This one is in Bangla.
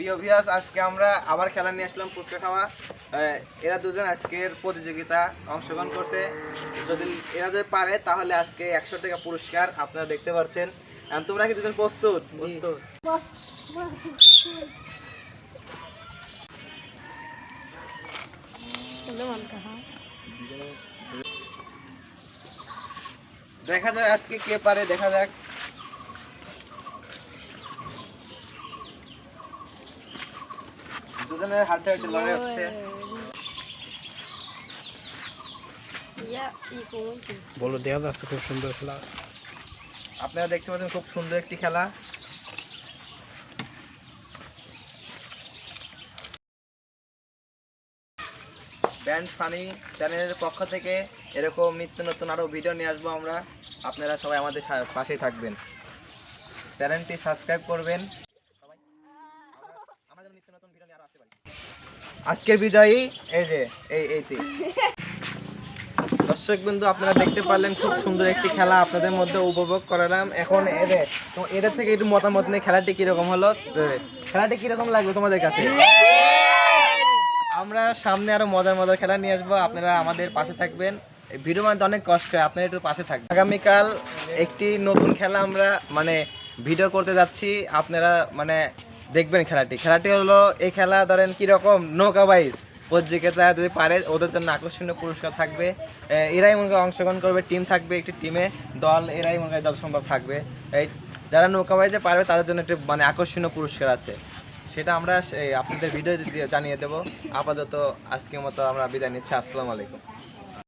প্রিয় আজকে আমরা আবার খেলা নিয়ে আসলাম খাওয়া। এরা দুজন আজকের প্রতিযোগিতা অংশগ্রহণ করতে যদি এরা যদি পারে তাহলে আজকে একশো টাকা পুরস্কার আপনারা দেখতে পাচ্ছেন। তোমরা কি দুজন প্রস্তুত? প্রস্তুত। দেখা যাক আজকে কে পারে দেখা যাক। দুজনের হাড্ডা হাড্ডি লড়াই হচ্ছে। বলো দেওয়া যাচ্ছে খুব সুন্দর খেলা। আপনারা দেখতে পাচ্ছেন খুব সুন্দর একটি খেলা। ব্যান্ড ফানি চ্যানেলের পক্ষ থেকে এরকম নিত্য নতুন আরও ভিডিও নিয়ে আসব আমরা। আপনারা সবাই আমাদের পাশেই থাকবেন। চ্যানেলটি সাবস্ক্রাইব করবেন সবাই আমরা- আমরা যেন নিত্য নতুন ভিডিও নিয়ে আরও আসতে পারি। আজকের বিজয়ী, এই যে, এই, এইটি। দর্শক বিন্দু, আপনারা দেখতে পারলেন খুব সুন্দর একটি খেলা আপনাদের মধ্যে উপভোগ করালাম। এখন এদের তো এদের থেকে একটু মতামত নেই খেলাটি কীরকম হলো? খেলাটি কীরকম লাগল তোমাদের কাছে? আমরা সামনে আরও মজার মজার খেলা নিয়ে আসব। আপনারা আমাদের পাশে থাকবেন। ভিডিও মানে অনেক কষ্ট হয়, আপনারা একটু পাশে থাকবেন। আগামীকাল একটি নতুন খেলা আমরা মানে ভিডিও করতে যাচ্ছি। আপনারা মানে দেখবেন খেলাটি। খেলাটি হলো, এই খেলা ধরেন কীরকম? নৌকা বাইজ। প্রতিযোগিতা যদি পারে, ওদের জন্য আকর্ষণীয় পুরস্কার থাকবে। এরাই মনে করেন অংশগ্রহণ করবে, টিম থাকবে একটি টিমে। দল, এরাই মনে করেন দল সম্ভব থাকবে। এই, যারা নৌকা বাইজে পারবে, তাদের জন্য একটি মানে আকর্ষণীয় পুরস্কার আছে। সেটা আমরা আপনাদের ভিডিও জানিয়ে দেবো। আপাতত আজকের মতো আমরা বিদায় নিচ্ছি। আসসালামু আলাইকুম।